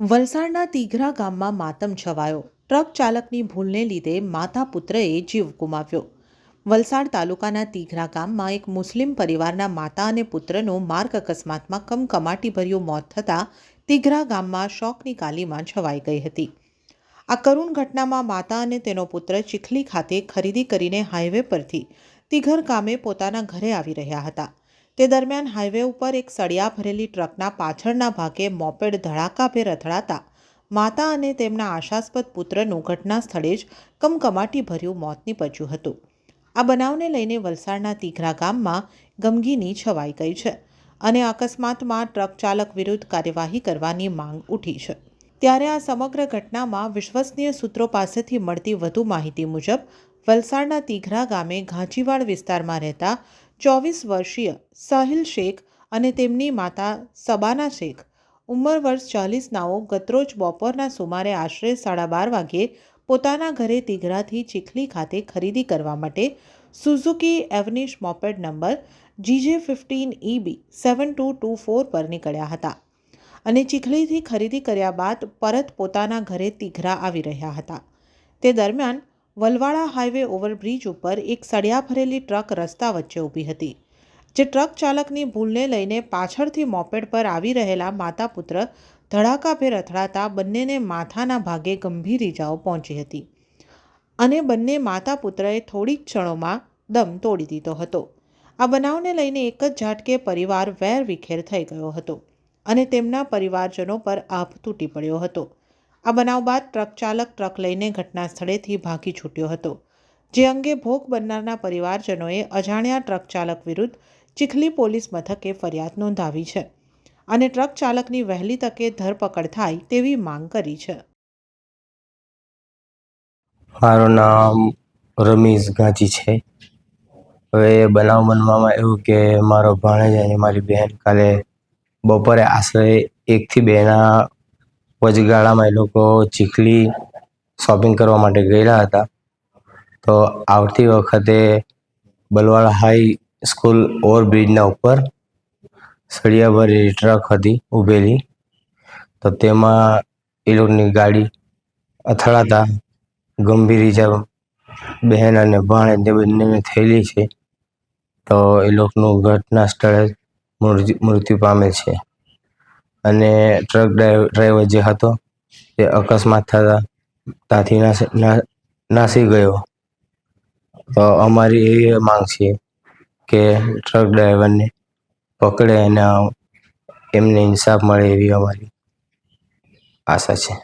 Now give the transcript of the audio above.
વલસાડના તીઘરા ગામમાં માતમ છવાયો. ટ્રક ચાલકની ભૂલને લીધે માતા પુત્રએ જીવ ગુમાવ્યો. વલસાડ તાલુકાના તીઘરા ગામમાં એક મુસ્લિમ પરિવારના માતા અને પુત્રનું માર્ગ અકસ્માતમાં કમકમાટીભર્યું મોત થતાં તીઘરા ગામમાં શોકની કાલીમાં છવાઈ ગઈ હતી. આ કરુણ ઘટનામાં માતા અને તેનો પુત્ર ચીખલી ખાતે ખરીદી કરીને હાઈવે પરથી તીઘર ગામે પોતાના ઘરે આવી રહ્યા હતા. તે દરમિયાન હાઈવે ઉપર એક સળિયા ભરેલી ટ્રકના પાછળના ભાગે મોપેડ ધડાકાભેર અથડાતા માતા અને તેમના આશાસ્પદ પુત્રનું ઘટના સ્થળે જ કમકમાટી ભર્યું મોત નીપજ્યું હતું. આ બનાવને લઈને વલસાડના તીઘરા ગામમાં ગમગીની છવાઈ ગઈ છે અને અકસ્માતમાં ટ્રક ચાલક વિરુદ્ધ કાર્યવાહી કરવાની માંગ ઉઠી છે. ત્યારે આ સમગ્ર ઘટનામાં વિશ્વસનીય સૂત્રો પાસેથી મળતી વધુ માહિતી મુજબ વલસાડના તીઘરા ગામે ઘાંચીવાડ વિસ્તારમાં રહેતા ચોવીસ વર્ષીય સાહિલ શેખ અને તેમની માતા સબાના શેખ. ઉંમર વર્ષ ચાલીસનાઓ ગતરોજ બપોરના સુમારે આશરે સાડા બાર વાગ્યે પોતાના ઘરે તીઘરાથી ચીખલી ખાતે ખરીદી કરવા માટે Suzuki Avenis moped number GJ fifteen EB seven two two four પર નીકળ્યા હતા અને ચીખલીથી ખરીદી કર્યા બાદ પરત પોતાના ઘરે તીઘરા આવી રહ્યા હતા. તે દરમિયાન વલવાડા હાઈવે ઓવરબ્રિજ ઉપર એક સળિયા ભરેલી ટ્રક રસ્તા વચ્ચે ઊભી હતી, જે ટ્રક ચાલકની ભૂલને લઈને પાછળથી મોપેડ પર આવી રહેલા માતા પુત્ર ધડાકાભેર અથડાતા બંનેને માથાના ભાગે ગંભીર ઇજાઓ પહોંચી હતી અને બંને માતા પુત્રએ થોડી જ ક્ષણોમાં દમ તોડી દીધો હતો. આ બનાવને લઈને એક જ ઝાટકે પરિવાર વેર વિખેર થઈ ગયો હતો અને તેમના પરિવારજનો પર આભ તૂટી પડ્યો હતો. આ બનાવ બાદ ટ્રક ચાલક ટ્રક લઈને ઘટના સ્થળેથી ભાગી છૂટ્યો હતો, જે અંગે ભોગ બનનારના પરિવારજનોએ અજાણ્યા ટ્રક ચાલક વિરુદ્ધ ચીખલી પોલીસ મથકે ફરિયાદ નોંધાવી છે અને ટ્રક ચાલકની વહેલી તકે ધરપકડ થાય તેવી માંગ કરી છે. મારું નામ રમીશ ગાંચી છે. હવે બનાવ બનવામાં એવું કે મારો ભાણેજ અને મારી બહેન કાલે બપોરે આશરે એકથી બેના વચગાળામાં એ લોકો ચીખલી શોપિંગ કરવા માટે ગયેલા હતા. તો આવતી વખતે બલવાડા હાઈ સ્કૂલ ઓવરબ્રિજના ઉપર સળિયાભરી ટ્રક હતી ઊભેલી. તો તેમાં એ લોકોની ગાડી અથડાતા ગંભીર ઈજા બહેન અને ભાણેજને બંનેને થયેલી છે. તો એ લોકોનું ઘટના સ્થળે મૃત્યુ પામે છે. અને ટ્રક ડ્રાઈવર જે હતો તે અકસ્માત થતા ત્યાંથી નાસી ગયો. તો અમારી એવી માંગ છે કે ટ્રક ડ્રાઈવરને પકડે અને એમને ઇન્સાફ મળે એવી અમારી આશા છે.